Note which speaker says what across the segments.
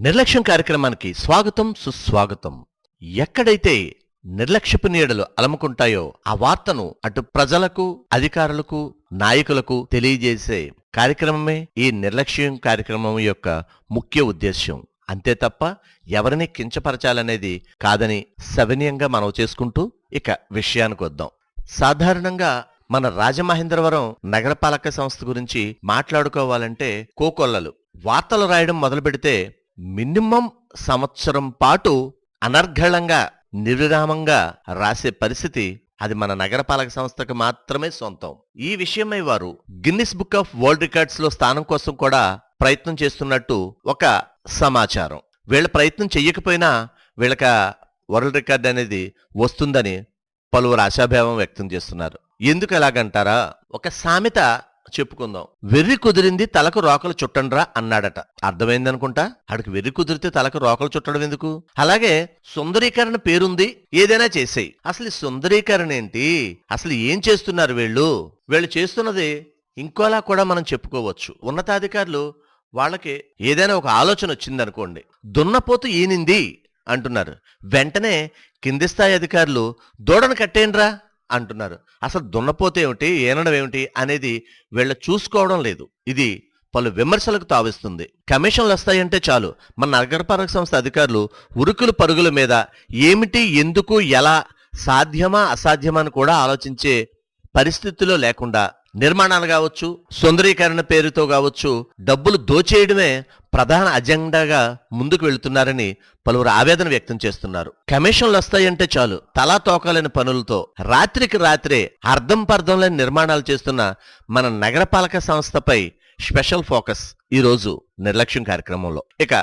Speaker 1: నిర్లక్ష్యం కార్యక్రమానికి స్వాగతం సుస్వాగతం. ఎక్కడైతే నిర్లక్ష్యపు నీడలు అలముకుంటాయో ఆ వార్తను అటు ప్రజలకు అధికారులకు నాయకులకు తెలియజేసే కార్యక్రమమే ఈ నిర్లక్ష్యం కార్యక్రమం యొక్క ముఖ్య ఉద్దేశ్యం. అంతే తప్ప ఎవరిని కించపరచాలనేది కాదని సవినీయంగా మనం చేసుకుంటూ ఇక విషయానికి వద్దాం. సాధారణంగా మన రాజమహేంద్రవరం నగరపాలక సంస్థ గురించి మాట్లాడుకోవాలంటే కోకొల్లలు. వార్తలు రాయడం మొదలు పెడితే మినిమం సంవత్సరం పాటు అనర్ఘళంగా నిర్విరామంగా రాసే పరిస్థితి అది మన నగరపాలక సంస్థకు మాత్రమే సొంతం. ఈ విషయమై వారు గిన్నిస్ బుక్ ఆఫ్ వరల్డ్ రికార్డ్స్లో స్థానం కోసం కూడా ప్రయత్నం చేస్తున్నట్టు ఒక సమాచారం. వీళ్ళ ప్రయత్నం చెయ్యకపోయినా వీళ్ళక వరల్డ్ రికార్డ్ అనేది వస్తుందని పలువురు ఆశాభావం వ్యక్తం చేస్తున్నారు. ఎందుకు ఎలాగంటారా ఒక సామెత చెప్పుకుందాం. వెర్రి కుదిరింది తలకు రోకలు చుట్టండ్రా అన్నాడట. అర్థమైందనుకుంటా ఆడికి వెర్రి కుదిరితే తలకు రోకలు చుట్టడం ఎందుకు? అలాగే సుందరీకరణ పేరుంది ఏదైనా చేసేయి. అసలు సుందరీకరణ ఏంటి? అసలు ఏం చేస్తున్నారు వీళ్ళు? వీళ్ళు చేస్తున్నది ఇంకోలా కూడా మనం చెప్పుకోవచ్చు. ఉన్నతాధికారులు వాళ్ళకి ఏదైనా ఒక ఆలోచన వచ్చిందనుకోండి. దున్నపోతు ఈనింది అంటున్నారు. వెంటనే కింది స్థాయి అధికారులు దూడను కట్టేయండ్రా. అంటున్నారు. అసలు దున్నపోతే ఏమిటి? ఏనడం ఏమిటి? అనేది వీళ్ళ చూసుకోవడం లేదు. ఇది పలు విమర్శలకు తావిస్తుంది. కమిషన్లు వస్తాయంటే చాలు. మన నగరపాలక సంస్థ అధికారులు ఉరుకులు పరుగుల మీద ఏమిటి ఎందుకు ఎలా సాధ్యమా అసాధ్యమా అని కూడా ఆలోచించే పరిస్థితిలో లేకుండా నిర్మాణాలు కావచ్చు సుందరీకరణ పేరుతో కావచ్చు డబ్బులు దోచేయడమే ప్రధాన అజెండాగా ముందుకు వెళుతున్నారని పలువురు ఆవేదన వ్యక్తం చేస్తున్నారు. కమిషన్లు వస్తాయంటే చాలు తలా తోకలేని పనులతో రాత్రికి రాత్రే అర్థం పర్థం లేని నిర్మాణాలు చేస్తున్న మన నగరపాలక సంస్థపై స్పెషల్ ఫోకస్ ఈ రోజు నిర్లక్ష్యం కార్యక్రమంలో. ఇక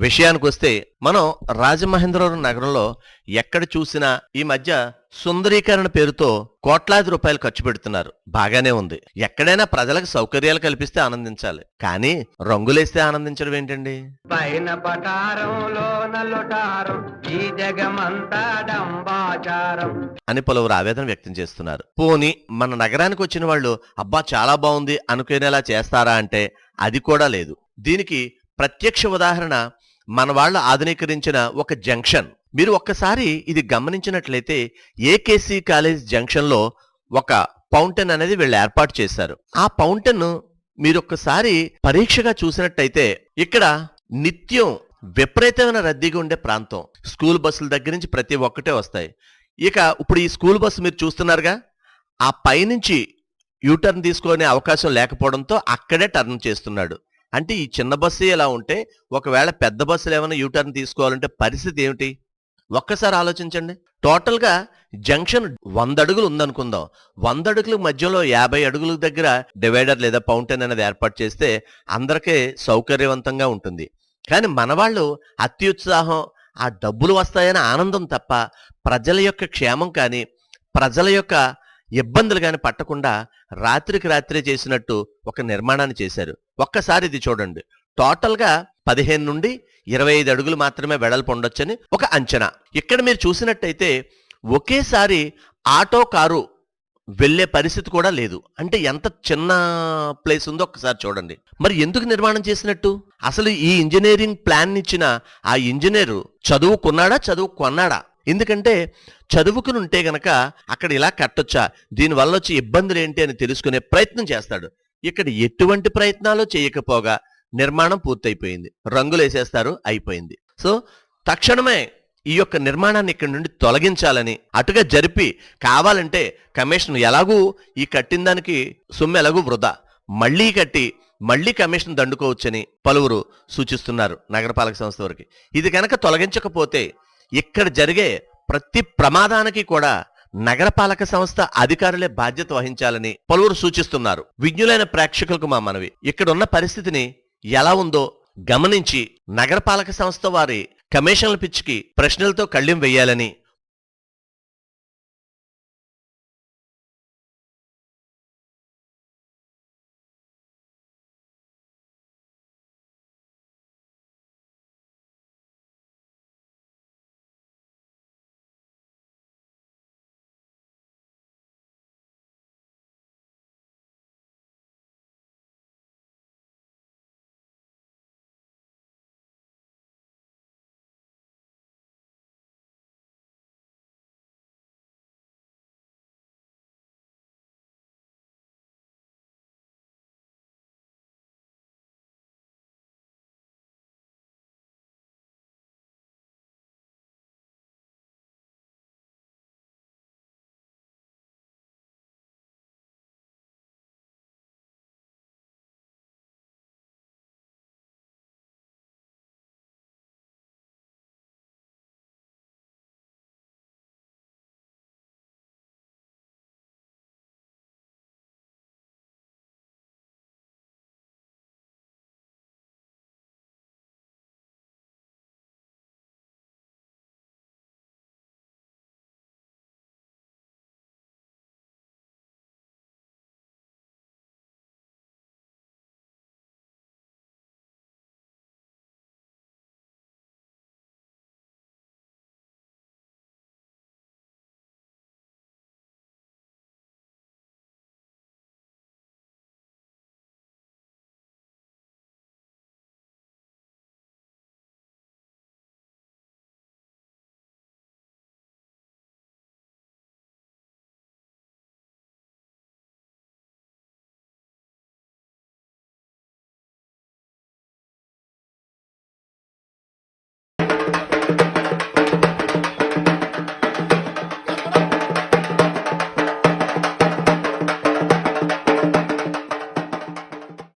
Speaker 1: విషయానికి వస్తే మనం రాజమహేంద్రవరం నగరంలో ఎక్కడ చూసినా ఈ మధ్య సుందరీకరణ పేరుతో కోట్లాది రూపాయలు ఖర్చు పెడుతున్నారు. బాగానే ఉంది. ఎక్కడైనా ప్రజలకు సౌకర్యాలు కల్పిస్తే ఆనందించాలి. కానీ రంగులేస్తే ఆనందించడం ఏంటండి?
Speaker 2: పైన పటారంలో నల్లుటారం ఈ జగమంతా డంబాచారం.
Speaker 1: అని పలువురు ఆవేదన వ్యక్తం చేస్తున్నారు. పోని మన నగరానికి వచ్చిన వాళ్ళు అబ్బా చాలా బాగుంది అనుకునేలా చేస్తారా అంటే అది కూడా లేదు. దీనికి ప్రత్యక్ష ఉదాహరణ మన వాళ్ళు ఆధునీకరించిన ఒక జంక్షన్. మీరు ఒక్కసారి ఇది గమనించినట్లయితే ఏకేసీ కాలేజ్ జంక్షన్లో ఒక ఫౌంటైన్ అనేది వీళ్ళు ఏర్పాటు చేశారు. ఆ ఫౌంటైన్ మీరొక్కసారి పరీక్షగా చూసినట్టయితే ఇక్కడ నిత్యం విపరీతమైన రద్దీగా ఉండే ప్రాంతం. స్కూల్ బస్సుల దగ్గర నుంచి ప్రతి ఒక్కటే వస్తాయి. ఇక ఇప్పుడు ఈ స్కూల్ బస్సు మీరు చూస్తున్నారుగా ఆ పైనుంచి యూటర్న్ తీసుకునే అవకాశం లేకపోవడంతో అక్కడే టర్న్ చేస్తున్నాడు. అంటే ఈ చిన్న బస్సు ఎలా ఉంటే ఒకవేళ పెద్ద బస్సులు ఏమైనా యూటర్న్ తీసుకోవాలంటే పరిస్థితి ఏమిటి? ఒక్కసారి ఆలోచించండి. టోటల్గా జంక్షన్ వంద అడుగులు ఉందనుకుందాం. వంద అడుగుల మధ్యలో యాభై అడుగుల దగ్గర డివైడర్ లేదా ఫౌంటైన్ అనేది ఏర్పాటు చేస్తే అందరికీ సౌకర్యవంతంగా ఉంటుంది. కానీ మనవాళ్ళు అత్యుత్సాహం ఆ డబ్బులు వస్తాయని ఆనందం తప్ప ప్రజల యొక్క క్షేమం కానీ ప్రజల యొక్క ఇబ్బందులు కానీ పట్టకుండా రాత్రికి రాత్రే చేసినట్టు ఒక నిర్మాణాన్ని చేశారు. ఒక్కసారి ఇది చూడండి. టోటల్గా పదిహేను నుండి ఇరవై ఐదు అడుగులు మాత్రమే వెడల్పు ఉండొచ్చని ఒక అంచనా. ఇక్కడ మీరు చూసినట్టయితే ఒకేసారి ఆటో కారు వెళ్ళే పరిస్థితి కూడా లేదు. అంటే ఎంత చిన్న ప్లేస్ ఉందో ఒక్కసారి చూడండి. మరి ఎందుకు నిర్మాణం చేసినట్టు? అసలు ఈ ఇంజనీరింగ్ ప్లాన్ ఇచ్చిన ఆ ఇంజనీరు చదువుకున్నాడా చదువు కొన్నాడా ఎందుకంటే చదువుకుని ఉంటే గనక అక్కడ ఇలా కట్టొచ్చా? దీనివల్ల వచ్చే ఇబ్బందులు ఏంటి అని తెలుసుకునే ప్రయత్నం చేస్తాడు. ఇక్కడ ఎటువంటి ప్రయత్నాలు చేయకపోగా నిర్మాణం పూర్తయిపోయింది. రంగులు వేసేస్తారు అయిపోయింది. సో తక్షణమే ఈ యొక్క నిర్మాణాన్ని ఇక్కడ నుండి తొలగించాలని అటుగా జరిపి కావాలంటే కమిషన్ ఎలాగూ ఈ కట్టిన దానికి సొమ్ము ఎలాగూ వృధా. మళ్ళీ కట్టి మళ్ళీ కమిషన్ దండుకోవచ్చని పలువురు సూచిస్తున్నారు నగరపాలక సంస్థ వరకు. ఇది కనుక తొలగించకపోతే ఇక్కడ జరిగే ప్రతి ప్రమాదానికి కూడా నగరపాలక సంస్థ అధికారులే బాధ్యత వహించాలని పలువురు సూచిస్తున్నారు. విజ్ఞులైన ప్రేక్షకులకు మా మనవి. ఇక్కడున్న పరిస్థితిని ఎలా ఉందో గమనించి నగరపాలక సంస్థ వారి కమిషన్ల పిచ్చికి ప్రశ్నలతో కళ్ళెం వేయాలని